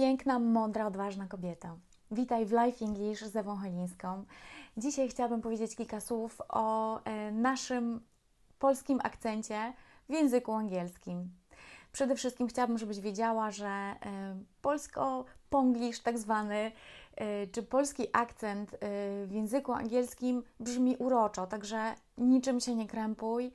piękna, mądra, odważna kobieta. Witaj w Life English z Ewą Helińską. Dzisiaj chciałabym powiedzieć kilka słów o e, naszym polskim akcencie w języku angielskim. Przede wszystkim chciałabym, żebyś wiedziała, że e, polsko-ponglisz tak zwany, e, czy polski akcent w języku angielskim brzmi uroczo, także niczym się nie krępuj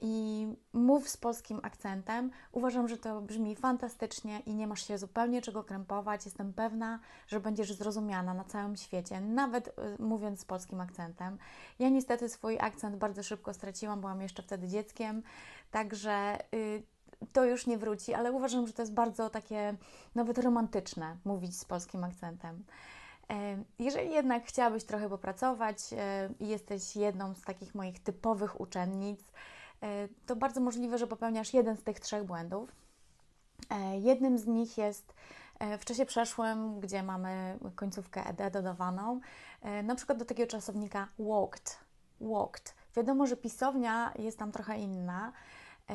i mów z polskim akcentem. Uważam, że to brzmi fantastycznie i nie masz się zupełnie czego krępować. Jestem pewna, że będziesz zrozumiana na całym świecie, nawet e, mówiąc z polskim akcentem. Ja niestety swój akcent bardzo szybko straciłam, byłam jeszcze wtedy dzieckiem, także y, to już nie wróci, ale uważam, że to jest bardzo takie nawet romantyczne mówić z polskim akcentem. E, Jeżeli jednak chciałabyś trochę popracować e, i jesteś jedną z takich moich typowych uczennic, e, to bardzo możliwe, że popełniasz jeden z tych trzech błędów. E, Jednym z nich jest e, w czasie przeszłym, gdzie mamy końcówkę ed dodawaną, e, na przykład do takiego czasownika walked. walked. Wiadomo, że pisownia jest tam trochę inna. E,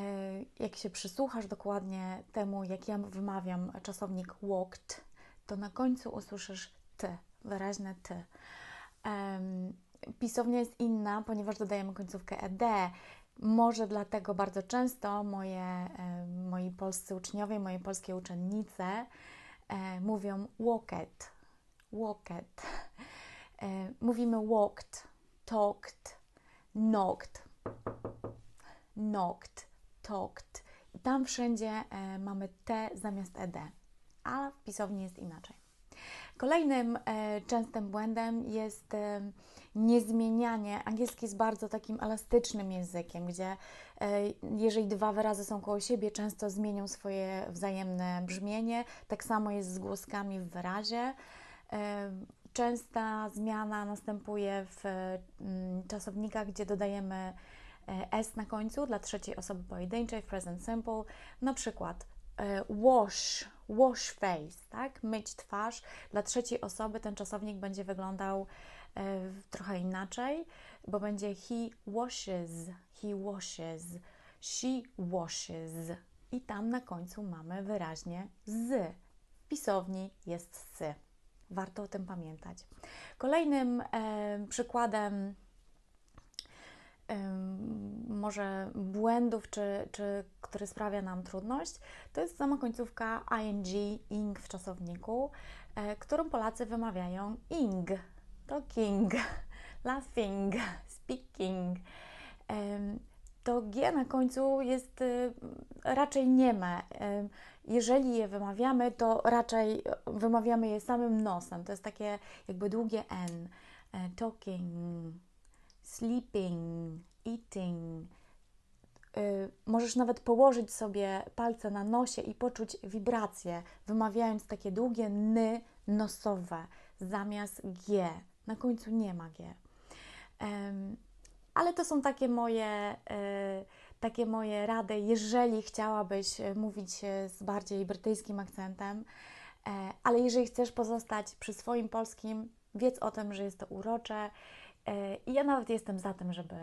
Jak się przysłuchasz dokładnie temu, jak ja wymawiam czasownik walked, to na końcu usłyszysz ty, wyraźne ty. Pisownia jest inna, ponieważ dodajemy końcówkę ed. Może dlatego bardzo często moje, e, moi polscy uczniowie, moje polskie uczennice e, mówią walked, walked. E, Mówimy walked, talked, knocked, knocked, talked. Tam wszędzie mamy T zamiast ED, a w pisowni jest inaczej. Kolejnym e, częstym błędem jest e, niezmienianie. Angielski jest bardzo takim elastycznym językiem, gdzie e, jeżeli dwa wyrazy są koło siebie, często zmienią swoje wzajemne brzmienie. Tak samo jest z głoskami w wyrazie. Częsta zmiana następuje w mm, czasownikach, gdzie dodajemy s na końcu dla trzeciej osoby pojedynczej w present simple. Na przykład wash, wash face, tak? Myć twarz. Dla trzeciej osoby ten czasownik będzie wyglądał e, trochę inaczej, bo będzie he washes, he washes, she washes. I tam na końcu mamy wyraźnie z. W pisowni jest sy. Warto o tym pamiętać. Kolejnym e, przykładem em, może błędów, czy, czy który sprawia nam trudność, to jest sama końcówka ing, ing w czasowniku, e, którą Polacy wymawiają ing, talking, laughing, speaking. To G na końcu jest y, raczej nieme. Jeżeli je wymawiamy, to raczej wymawiamy je samym nosem. To jest takie jakby długie N. E, Talking, sleeping, eating. Y, Możesz nawet położyć sobie palce na nosie i poczuć wibrację, wymawiając takie długie ny nosowe zamiast G. Na końcu nie ma G. Ale to są takie moje, e, takie moje rady, jeżeli chciałabyś e, mówić z bardziej brytyjskim akcentem, e, ale jeżeli chcesz pozostać przy swoim polskim, wiedz o tym, że jest to urocze e, i ja nawet jestem za tym, żeby,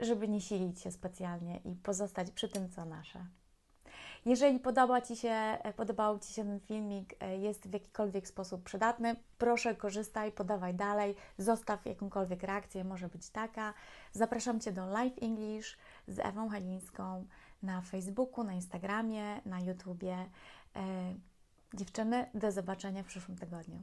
żeby nie silić się specjalnie i pozostać przy tym, co nasze. Jeżeli podoba Ci się, e, podobał Ci się ten filmik, e, jest w jakikolwiek sposób przydatny, proszę korzystaj, podawaj dalej, zostaw jakąkolwiek reakcję, może być taka. Zapraszam Cię do Live English z Ewą Helińską na Facebooku, na Instagramie, na YouTubie. E, Dziewczyny, do zobaczenia w przyszłym tygodniu.